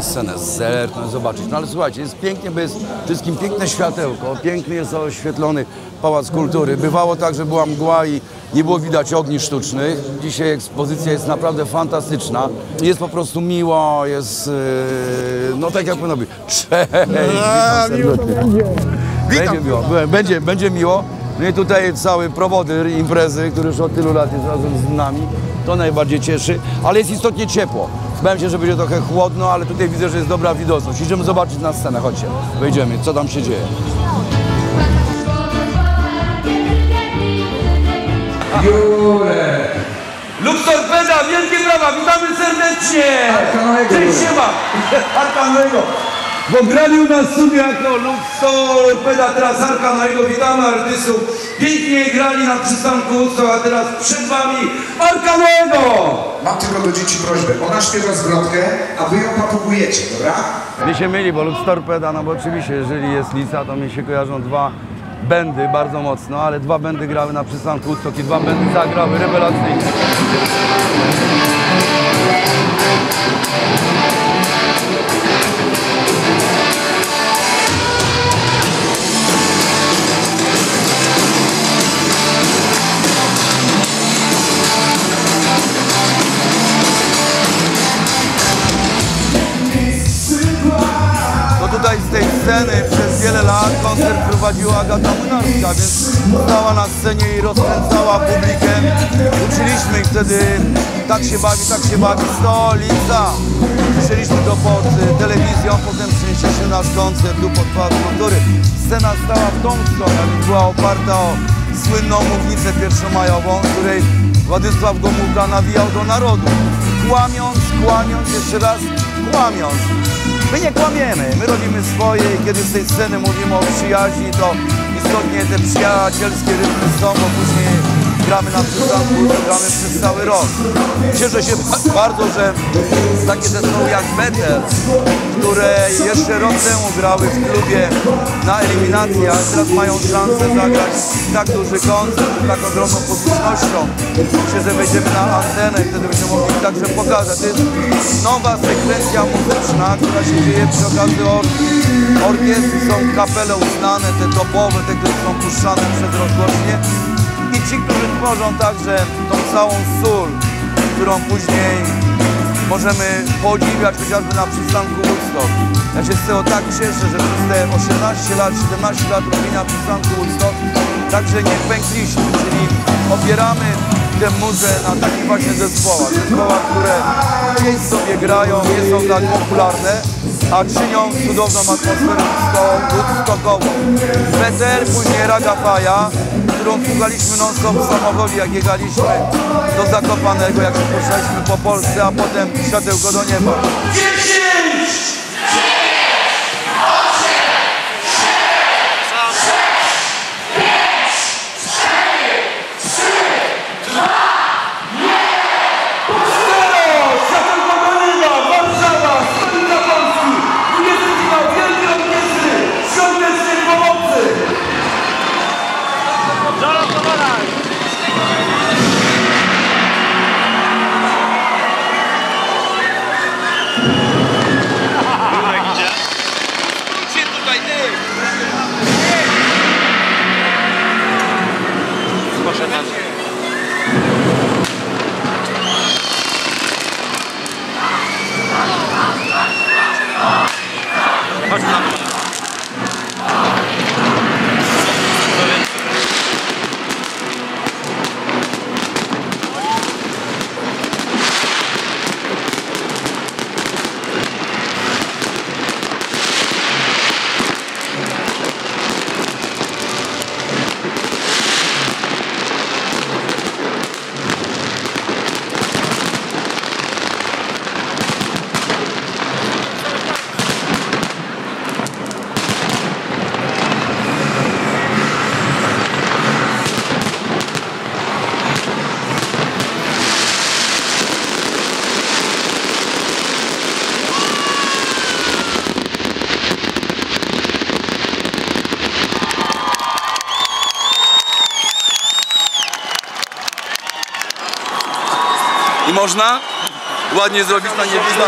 na scenę, zerknąć, zobaczyć. No ale słuchajcie, jest pięknie, bo jest wszystkim piękne światełko, pięknie jest oświetlony Pałac Kultury. Bywało tak, że była mgła i nie było widać ogni sztucznych. Dzisiaj ekspozycja jest naprawdę fantastyczna. Jest po prostu miło, jest, yy, no tak jak powinno być. Cześć, witam serdecznie. Będzie miło, będzie, będzie miło. No i tutaj cały prowodyr imprezy, który już od tylu lat jest razem z nami. To najbardziej cieszy, ale jest istotnie ciepło. Bałem się, że będzie trochę chłodno, ale tutaj widzę, że jest dobra widoczność. Idziemy zobaczyć na scenę, chodźcie. Wejdziemy, co tam się dzieje. Jurek! Luxor Peda, wielkie brawa, witamy serdecznie! Cześć, siema! Arkanowego! Bo grali u nas jako Luxor Peda, teraz Arkanowego, witamy artystów. Pięknie grali na przystanku Woodstock, a teraz przed wami Arkanowego! Mam tylko do dzieci prośbę. Ona śpiewa zwrotkę, a wy ją papugujecie, dobra? Mnie się myli, bo Lux Torpeda, no bo oczywiście, jeżeli jest Lica, to mi się kojarzą dwa bendy bardzo mocno, ale dwa bendy grały na przystanku Woodstock i dwa bendy zagrały rewelacyjnie. Sceny przez wiele lat koncert prowadziła Agata Młynarska, więc stała na scenie i rozkręcała publikę. Uczyliśmy ich wtedy tak się bawi, tak się bawi, stolica. Słyszeliśmy to pod y, telewizją, potem przenieśliśmy nasz koncert tu pod Kultury. Scena stała w tą stronę, więc była oparta o słynną mównicę pierwszomajową, której Władysław Gomułka nawijał do narodu. Kłamiąc, kłamiąc, jeszcze raz kłamiąc. My nie kłamiemy, my robimy swoje i kiedy z tej sceny mówimy o przyjaźni, to istotnie te przyjacielskie rytmy są, bo później gramy na przystanku, gramy przez cały rok. Cieszę się ba- bardzo, że takie zespoły jak Betel, które jeszcze rok temu grały w klubie na eliminacji, a teraz mają szansę zagrać tak duży koncert, z tak ogromną publicznością. Myślę, że wejdziemy na antenę i wtedy będziemy mogli także pokazać. To jest nowa sekwencja muzyczna, która się dzieje przy okazji orki. Orkiestry są kapele uznane, te topowe, te, które są puszczane przez rozgłośnie. Ci, którzy tworzą także tą całą sól, którą później możemy podziwiać chociażby na przystanku Woodstock. Ja się z tego tak cieszę, że przez te 18 lat, 17 lat robienia przystanku Woodstock także nie pękliśmy, czyli opieramy tę muzę na takich właśnie zespołach. Zespołach, które gdzieś sobie grają, nie są tak popularne, a czynią cudowną atmosferę woodstockową. Betel, później Ragafaja, którą słuchaliśmy non-stop w samochodzie, jak jechaliśmy do Zakopanego, jak się poszliśmy po Polsce, a potem światełko do nieba. 10! można ładnie zrobić na niebizna.